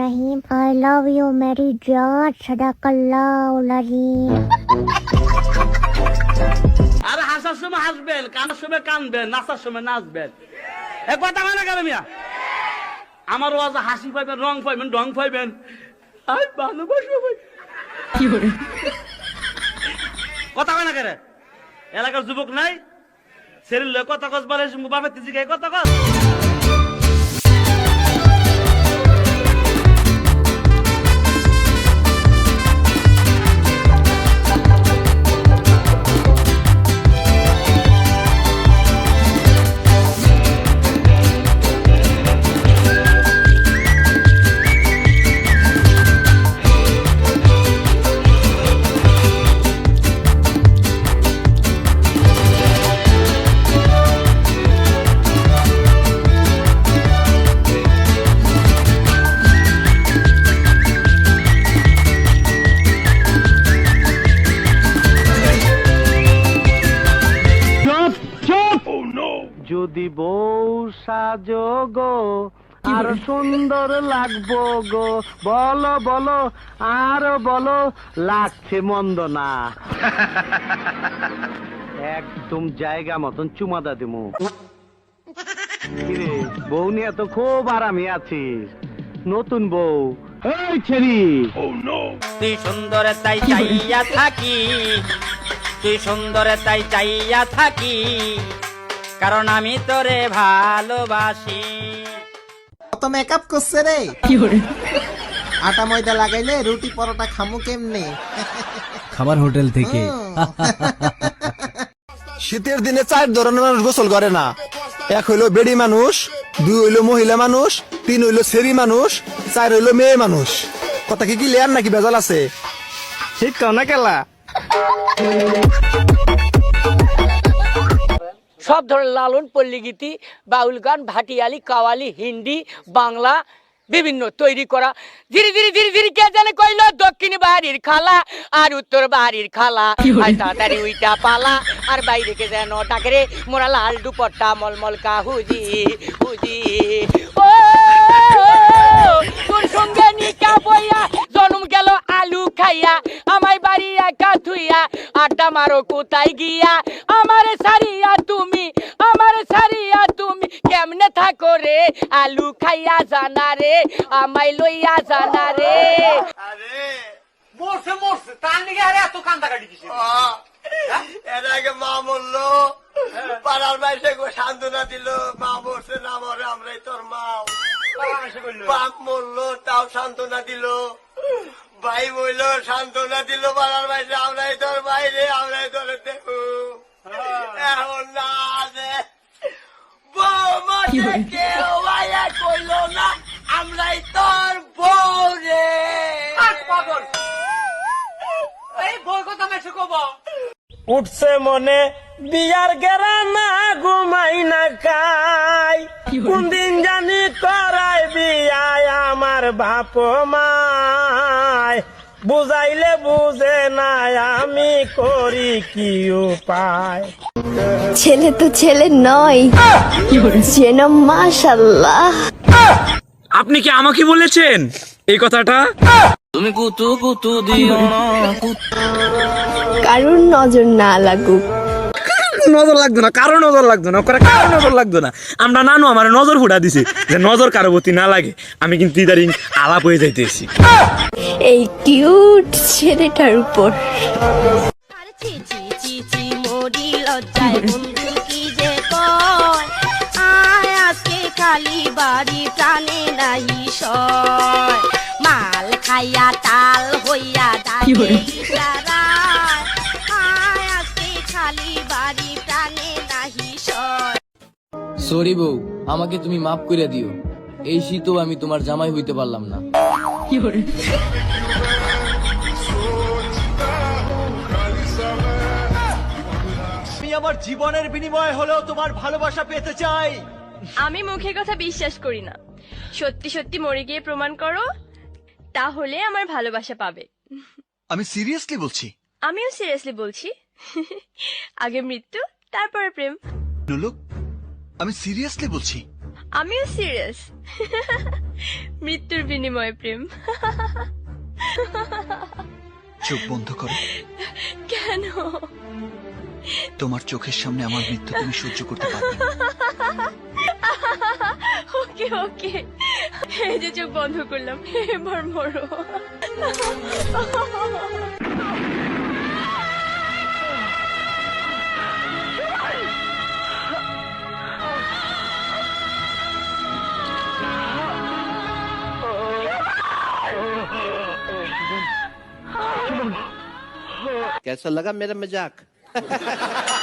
Rahim I love you মেরি জান সাদাকাল্লাহুলাজিম আর হাসার সময় হাসবেন কানার সময় কানবেন নাচার সময় নাচবেন। এক কথা মানে কেন মিয়া? আমার ওয়াজ হাসি পাইবেন রং পাইবেন ঢং পাইবেন। ভাই কি করে কথা হয় না কেন? এলাকার যুবক নাই? ছেলের কথা কস বলে বাপের তিজি কথা কস। যদি বউ সাজো গো আর সুন্দর লাগবো গো। বলো বলো আর বলো লাগছে মন্দ না। একদম জায়গা মতন চুমাদা দিমু। বউ নিয়ে তো খুব আরামে আছিস। নতুন বউ। এই ছেড়ি। তুই সুন্দর তাই চাইয়া থাকি। তুই সুন্দর তাই চাইয়া থাকি। কারণ আমি তোরে ভালোবাসি। কত মেকআপ করছে রে। আটা ময়দা লাগাইলে রুটি পরোটা খামু কেমনে? খাবার হোটেল থেকে। শীতের দিনে চার ধরনের মানুষ গোসল করে না। এক হইল বেড়ি মানুষ দুই হইল মহিলা মানুষ তিন হইল সেরি মানুষ চার হইল মেয়ে মানুষ। কথা কি ক্লিয়ার নাকি বেজাল আছে? ঠিক না কেলা সব ধরনের লালন পল্লীগীতি বাউল গান ভাটিয়ালি কাওয়ালি হিন্দি বাংলা বিভিন্ন তৈরি করা। ধীরে ধীরে ধীরে ধীরে কে জানে কইল দক্ষিণ বাড়ির খালা আর উত্তর বাড়ির খালা। আর তাড়াতাড়ি উইটা পালা আর বাইরে কে যেন ডাকে রে? মোরা লাল দুপট্টা মলমল কাহুজি হুজি। তোর সঙ্গে নিকা বইয়া জন্ম গেল আলু খাইয়া আমায় বাড়ি একা থুইয়া আড্ডা মারো কোথায় গিয়া? আমার সারিয়া তুমি আমার সারিয়া তুমি কেমনে থাকো রে? আলু খাইয়া জানা রে আমায় লইয়া জানা রে। মরছে মরছে তার নিকে আরে এত কান্দা কাটি দিছে এর আগে মা মরলো পাড়ার বাইরে সান্ত্বনা দিল মা মরছে না মরে আমরাই তোর মা। বাপ মরলো তাও সান্ত্বনা দিল। ভাই বলল সান্ত্বনা দিল পাড়ার বাইরে আমরাই তোর বাইরে আমরাই তোর দেখু এখন না আছে বউ কেউ আয়া কইলো না আমরাই তোর বউ রে। এই বই কথা মেসে কব উঠছে মনে বিয়ার গেরা না ঘুমাই না কাই কোন দিন জানি করাই বিয়ায় আমার বাপ মায়। বুঝাইলে বুঝে না আমি করি কি উপায়। ছেলে তো ছেলে নয় যেন মাশাল্লাহ। আপনি কি আমাকে বলেছেন এই কথাটা? তুমি কুতু কুতু দিও কারুর নজর না লাগুক। নজর লাগতো না কারও নজর লাগতো না ওখানে কারও নজর লাগতো না। আমরা নানু আমার নজর ফুটা দিছে যে নজর কারও প্রতি না লাগে আমি কিন্তু ইদারিং আলাপ হয়ে যাইতেছি। এই কিউট ছেলেটার উপর। চি চি চি চি মোরি লজ্জায় বন্ধু কি যে কয়? আয় আজকে খালি বাড়ি প্রাণে নাহি সয়। মাল খাইয়া টাল হইয়া সরি বউ আমাকে তুমি মাফ করে দিও। এই শীতও আমি তোমার জামাই হইতে পারলাম না। আমি আমার জীবনের বিনিময়ে হলেও তোমার ভালোবাসা পেতে চাই। আমি মুখের কথা বিশ্বাস করি না। সত্যি সত্যি মরে গিয়ে প্রমাণ করো তাহলে আমার ভালোবাসা পাবে। আমি সিরিয়াসলি বলছি। আমিও সিরিয়াসলি বলছি। আগে মৃত্যু তারপরে প্রেম। নুলুক আমি সিরিয়াসলি বলছি। আমিও সিরিয়াস। মৃত্যুর বিনিময়ে প্রেম। চোখ বন্ধ করো। কেন? তোমার চোখের সামনে আমার মৃত্যু তুমি সহ্য করতে পারবে না। ওকে ওকে। এই যে চোখ বন্ধ করলাম এবার মরো। कैसा लगा मेरा मज़ाक।